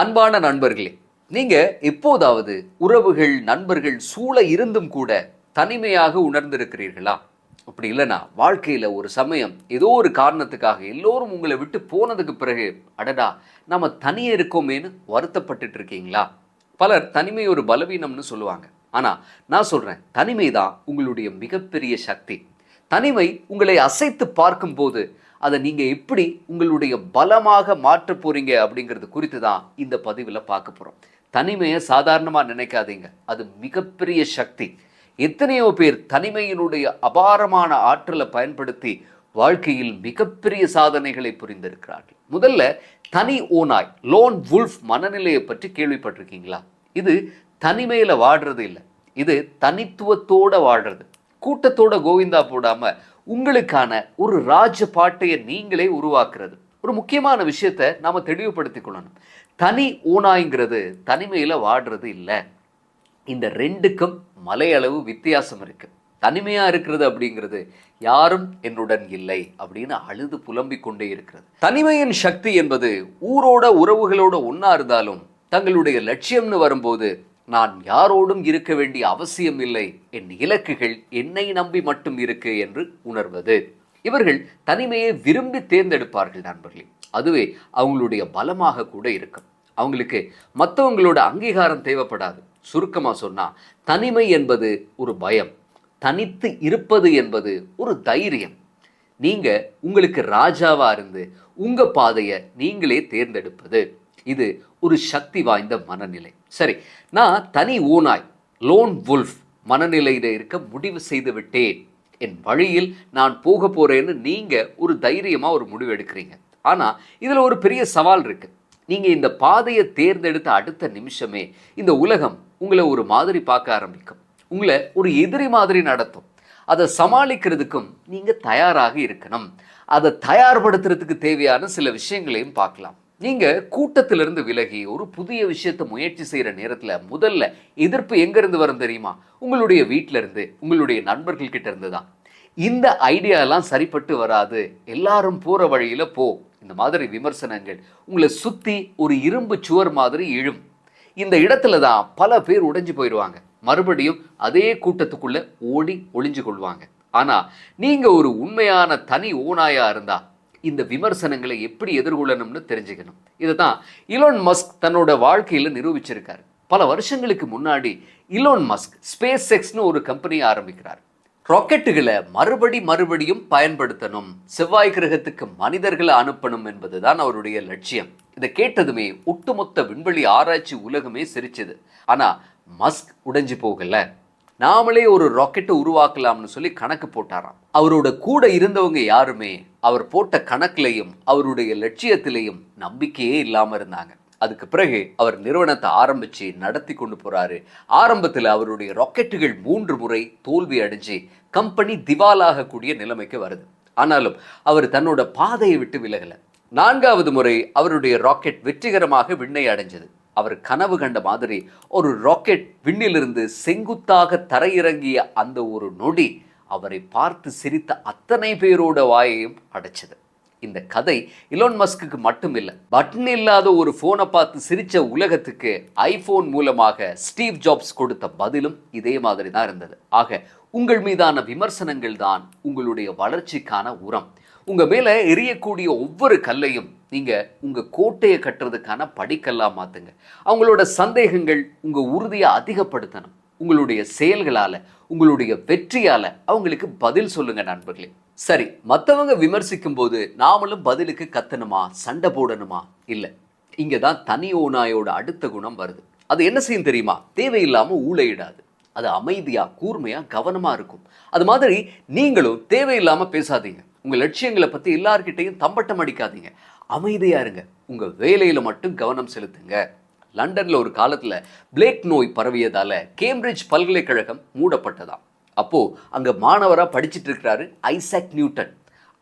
அன்பான நண்பர்களே நீங்க எப்போதாவது உறவுகள் நண்பர்கள் சூழ இருந்தும் கூட தனிமையாக உணர்ந்திருக்கிறீர்களா? அப்படி இல்லைனா வாழ்க்கையில ஒரு சமயம் ஏதோ ஒரு காரணத்துக்காக எல்லோரும் உங்களை விட்டு போனதுக்கு பிறகு அடடா நம்ம தனியே இருக்கோமேன்னு வருத்தப்பட்டுட்டு இருக்கீங்களா பலர் தனிமை ஒரு பலவீனம்னு சொல்லுவாங்க. ஆனா நான் சொல்றேன் தனிமை தான் உங்களுடைய மிகப்பெரிய சக்தி. தனிமை உங்களை அசைத்து பார்க்கும்போது அதை நீங்கள் எப்படி உங்களுடைய பலமாக மாற்ற போகிறீங்க அப்படிங்கிறது குறித்து தான் இந்த பதிவில் பார்க்க போகிறோம் தனிமையை சாதாரணமாக நினைக்காதீங்க. அது மிகப்பெரிய சக்தி. எத்தனையோ பேர் தனிமையினுடைய அபாரமான ஆற்றலை பயன்படுத்தி வாழ்க்கையில் மிகப்பெரிய சாதனைகளை புரிந்திருக்கிறார்கள். முதல்ல தனி ஓனாய் லோன் வுல்ஃப் மனநிலையை பற்றி கேள்விப்பட்டிருக்கீங்களா? இது தனிமையில் வாடுறது இல்லை. இது தனித்துவத்தோட வாடுறது. கூட்டத்தோட கோவிந்தா போடாமல் உங்களுக்கான ஒரு ராஜ பாட்டையை நீங்களே உருவாக்குறது. ஒரு முக்கியமான விஷயத்தை நாம் தெளிவுபடுத்திக் கொள்ளணும். தனி ஊனாய்ங்கிறது தனிமையில் வாடுறது இல்லை. இந்த ரெண்டுக்கும் மலையளவு வித்தியாசம் இருக்கு. தனிமையாக இருக்கிறது அப்படிங்கிறது யாரும் என்னுடன் இல்லை அப்படின்னு அழுது புலம்பிக் கொண்டே இருக்கிறது. தனிமையின் சக்தி என்பது ஊரோட உறவுகளோட ஒன்றா இருந்தாலும் தங்களுடைய லட்சியம்னு வரும்போது நான் யாரோடும் இருக்க வேண்டிய அவசியம் இல்லை. என் இலக்குகள் என்னை நம்பி மட்டும் இருக்கு என்று உணர்வது. இவர்கள் தனிமையை விரும்பி தேர்ந்தெடுப்பார்கள் நண்பர்களே. அதுவே அவங்களுடைய பலமாக கூட இருக்கும். அவங்களுக்கு மற்றவங்களோட அங்கீகாரம் தேவைப்படாது. சுருக்கமாக சொன்னால் தனிமை என்பது ஒரு பயம். தனித்து இருப்பது என்பது ஒரு தைரியம். நீங்கள் உங்களுக்கு ராஜாவாக இருந்து உங்கள் பாதையை நீங்களே தேர்ந்தெடுப்பது. இது ஒரு சக்தி வாய்ந்த மனநிலை. சரி நான் தனி ஊனாய் லோன் வுல்ஃப் மனநிலையில இருக்க முடிவு செய்து விட்டேன். என் வழியில் நான் போக போறேன்னு நீங்க ஒரு தைரியமா ஒரு முடிவு எடுக்கிறீங்க. ஆனா இதுல ஒரு பெரிய சவால் இருக்கு. நீங்க இந்த பாதையை தேர்ந்தெடுத்த அடுத்த நிமிஷமே இந்த உலகம் உங்களை ஒரு மாதிரி பார்க்க ஆரம்பிக்கும். உங்களை ஒரு எதிரி மாதிரி நடத்தும். அதை சமாளிக்கிறதுக்கும் நீங்க தயாராக இருக்கணும். அதை தயார்படுத்துறதுக்கு தேவையான சில விஷயங்களையும் பார்க்கலாம். நீங்கள் கூட்டத்திலிருந்து விலகி ஒரு புதிய விஷயத்தை முயற்சி செய்கிற நேரத்தில் முதல்ல எதிர்ப்பு எங்கேருந்து வரும் தெரியுமா? உங்களுடைய வீட்ல இருந்து உங்களுடைய நண்பர்கள்கிட்ட இருந்து தான் இந்த ஐடியாலாம் சரிப்பட்டு வராது. எல்லாரும் போகிற வழியில போ. இந்த மாதிரி விமர்சனங்கள் உங்களை சுற்றி ஒரு இரும்பு சுவர் மாதிரி இழும். இந்த இடத்துல தான் பல பேர் உடைஞ்சு போயிடுவாங்க. மறுபடியும் அதே கூட்டத்துக்குள்ளே ஓடி ஒளிஞ்சு கொள்வாங்க. ஆனா நீங்கள் ஒரு உண்மையான தனி ஓனாயாக இருந்தால் இந்த விமர்சனங்களை எப்படி எதிர்கொள்ளணும்னு தெரிஞ்சுக்கணும். இதை தான் இலோன் மஸ்க் தன்னோட வாழ்க்கையில் நிரூபிச்சிருக்காரு. பல வருஷங்களுக்கு முன்னாடி இலோன் மஸ்க் ஸ்பேஸ் எக்ஸ்னு ஒரு கம்பெனி ஆரம்பிக்கிறார். ராக்கெட்டுகளை மறுபடி மறுபடியும் பயன்படுத்தணும். செவ்வாய் கிரகத்துக்கு மனிதர்களை அனுப்பணும் என்பதுதான் அவருடைய லட்சியம். இதை கேட்டதுமே ஒட்டுமொத்த விண்வெளி ஆராய்ச்சி உலகமே சிரிச்சது. ஆனா மஸ்க் உடைஞ்சு போகல. நாமளே ஒரு ராக்கெட்டை உருவாக்கலாம்னு சொல்லி கணக்கு போட்டாராம். அவரோட கூட இருந்தவங்க யாருமே அவர் போட்ட கணக்கிலையும் அவருடைய லட்சியத்திலையும் நம்பிக்கையே இல்லாமல் இருந்தாங்க. அதுக்கு பிறகு அவர் நிறுவனத்தை ஆரம்பித்து நடத்தி கொண்டு போகிறாரு ஆரம்பத்தில் அவருடைய ராக்கெட்டுகள் மூன்று முறை தோல்வி அடைஞ்சு கம்பெனி திவாலாகக்கூடிய நிலைமைக்கு வருது. ஆனாலும் அவர் தன்னோட பாதையை விட்டு விலகல. நான்காவது முறை அவருடைய ராக்கெட் வெற்றிகரமாக விண்ணை அடைஞ்சது. அவர் கனவு கண்ட மாதிரி ஒரு ராக்கெட் விண்ணிலிருந்து செங்குத்தாக தரையிறங்கிய அந்த ஒரு நொடி அவரை பார்த்து சிரித்த அத்தனை பேரோட வாயையும் அடைச்சது. இந்த கதை இலோன் மஸ்க்கு மட்டும் இல்லை பட்டன் இல்லாத ஒரு ஃபோனை பார்த்து சிரித்த உலகத்துக்கு ஐஃபோன் மூலமாக ஸ்டீவ் ஜாப்ஸ் கொடுத்த பதிலும் இதே மாதிரி தான் இருந்தது. ஆக உங்கள் மீதான விமர்சனங்கள் தான் உங்களுடைய வளர்ச்சிக்கான உரம். உங்கள் மேலே எரியக்கூடிய ஒவ்வொரு கல்லையும் நீங்கள் உங்கள் கோட்டையை கட்டுறதுக்கான படிக்கல்லா மாற்றுங்க அவங்களோட சந்தேகங்கள் உங்கள் உறுதியை அதிகப்படுத்தணும். உங்களுடைய செயல்களால் உங்களுடைய வெற்றியால அவங்களுக்கு பதில் சொல்லுங்க நண்பர்களே. சரி மற்றவங்க விமர்சிக்கும் போது நாமளும் பதிலுக்கு கத்தணுமா? சண்டை போடணுமா? இல்லை. இங்கே தான் தனி ஓநாயோட அடுத்த குணம் வருது. அது என்ன செய்யும் தெரியுமா? தேவையில்லாமல் ஊழையிடாது. அது அமைதியாக கூர்மையாக கவனமாக இருக்கும். அது மாதிரி நீங்களும் தேவையில்லாமல் பேசாதீங்க. உங்கள் லட்சியங்களை பற்றி எல்லார்கிட்டையும் தம்பட்டம் அடிக்காதீங்க. அமைதியாக இருங்க. உங்கள் வேலையில் மட்டும் கவனம் செலுத்துங்க. லண்டன்ல ஒரு காலத்துல பிளேக் நோய் பரவியதால கேம்பிரிட்ஜ் பல்கலைக்கழகம் மூடப்பட்டதாம். அப்போ அங்க மாணவரா படிச்சிட்டு இருக்கிறாரு ஐசக் நியூட்டன்.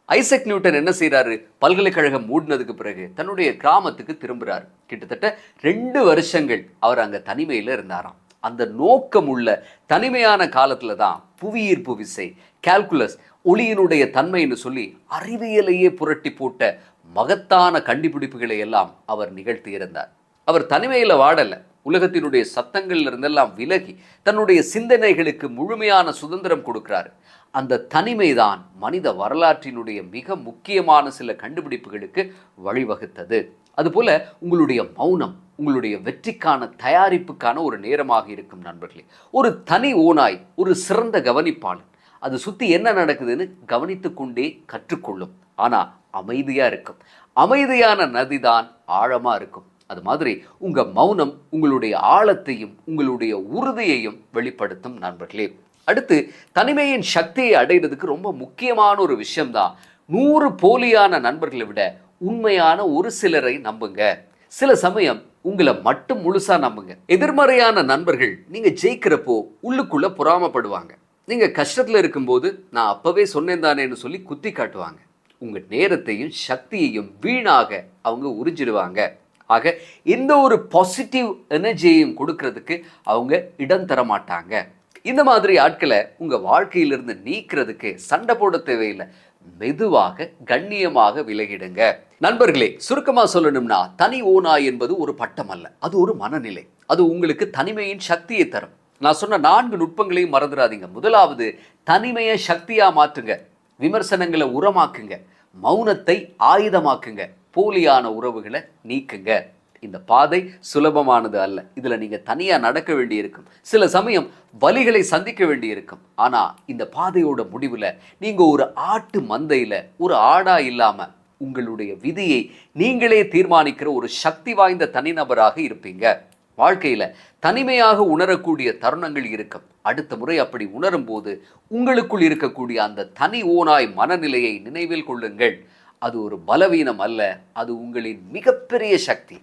ஐசக் நியூட்டன் என்ன செய்றாரு? பல்கலைக்கழகம் மூடினதுக்கு பிறகு தன்னுடைய கிராமத்துக்கு திரும்புறாரு. கிட்டத்தட்ட ரெண்டு வருஷங்கள் அவர் அங்க தனிமையில இருந்தாராம். அந்த நோக்கம் உள்ள தனிமையான காலத்தில் தான் புவியீர்ப்பு விசை கால்குலஸ் ஒளியினுடைய தன்மைன்னு சொல்லி அறிவியலையே புரட்டி போட்ட மகத்தான கண்டுபிடிப்புகளை எல்லாம் அவர் நிகழ்த்தியிருந்தார் அவர் தனிமையில் வாடல. உலகத்தினுடைய சத்தங்கள்ல இருந்தெல்லாம் விலகி தன்னுடைய சிந்தனைகளுக்கு முழுமையான சுதந்திரம் கொடுக்கிறாரு. அந்த தனிமைதான் மனித வரலாற்றினுடைய மிக முக்கியமான சில கண்டுபிடிப்புகளுக்கு வழிவகுத்தது. அதுபோல உங்களுடைய மௌனம் உங்களுடைய வெற்றிக்கான தயாரிப்புக்கான ஒரு நேரமாக இருக்கும் நண்பர்களே. ஒரு தனி ஓனாய் ஒரு சிறந்த கவனிப்பாளன். அது சுற்றி என்ன நடக்குதுன்னு கவனித்து கொண்டே கற்றுக்கொள்ளும். ஆனால் அமைதியாக இருக்கும். அமைதியான நதிதான் ஆழமாக இருக்கும். அது மாதிரி உங்கள் மௌனம் உங்களுடைய ஆழத்தையும் உங்களுடைய உறுதியையும் வெளிப்படுத்தும் நண்பர்களே. அடுத்து தனிமையின் சக்தியை அடைகிறதுக்கு ரொம்ப முக்கியமான ஒரு விஷயம்தான். நூறு போலியான நண்பர்களை விட உண்மையான ஒரு சிலரை நம்புங்க. சில சமயம் உங்களை மட்டும் முழுசாக நம்புங்க. எதிர்மறையான நண்பர்கள் நீங்கள் ஜெயிக்கிறப்போ உள்ளுக்குள்ள பொறாமப்படுவாங்க. நீங்கள் கஷ்டத்தில் இருக்கும்போது நான் அப்போவே சொன்னேன் தானேன்னு சொல்லி குத்தி காட்டுவாங்க. உங்கள் நேரத்தையும் சக்தியையும் வீணாக அவங்க உறிஞ்சிடுவாங்க. ஆக எந்த ஒரு பாசிட்டிவ் எனர்ஜியையும் கொடுக்கறதுக்கு அவங்க இடம் தர மாட்டாங்க. இந்த மாதிரி ஆட்களை உங்கள் வாழ்க்கையிலிருந்து நீக்கிறதுக்கு சண்டை போட தேவையில்லை. மெதுவாக கண்ணியமாக விலகிடுங்க. நண்பர்களே சுருக்கமாக சொல்லணும்னா தனி ஓனா என்பது ஒரு பட்டம் அல்ல. அது ஒரு மனநிலை. அது உங்களுக்கு தனிமையின் சக்தியை தரும். நான் சொன்ன நான்கு நுட்பங்களையும் மறந்துடாதீங்க. முதலாவது தனிமையை சக்தியாக மாற்றுங்க. விமர்சனங்களை உரமாக்குங்க. மௌனத்தை ஆயுதமாக்குங்க. போலியான உறவுகளை நீக்குங்க. இந்த பாதை சுலபமானது அல்ல. இதில் நீங்கள் தனியாக நடக்க வேண்டியிருக்கும். சில சமயம் வலிகளை சந்திக்க வேண்டியிருக்கும். ஆனால் இந்த பாதையோட முடிவில் நீங்கள் ஒரு ஆட்டு மந்தையில் ஒரு ஆடா இல்லாமல் உங்களுடைய விதியை நீங்களே தீர்மானிக்கிற ஒரு சக்தி வாய்ந்த தனிநபராக இருப்பீங்க. வாழ்க்கையில் தனிமையாக உணரக்கூடிய தருணங்கள் இருக்கும். அடுத்த முறை அப்படி உணரும் போது உங்களுக்குள் இருக்கக்கூடிய அந்த தனி ஓனாய் மனநிலையை நினைவில் கொள்ளுங்கள். அது ஒரு பலவீனம் அல்ல அது உங்களின் மிகப்பெரிய சக்தி.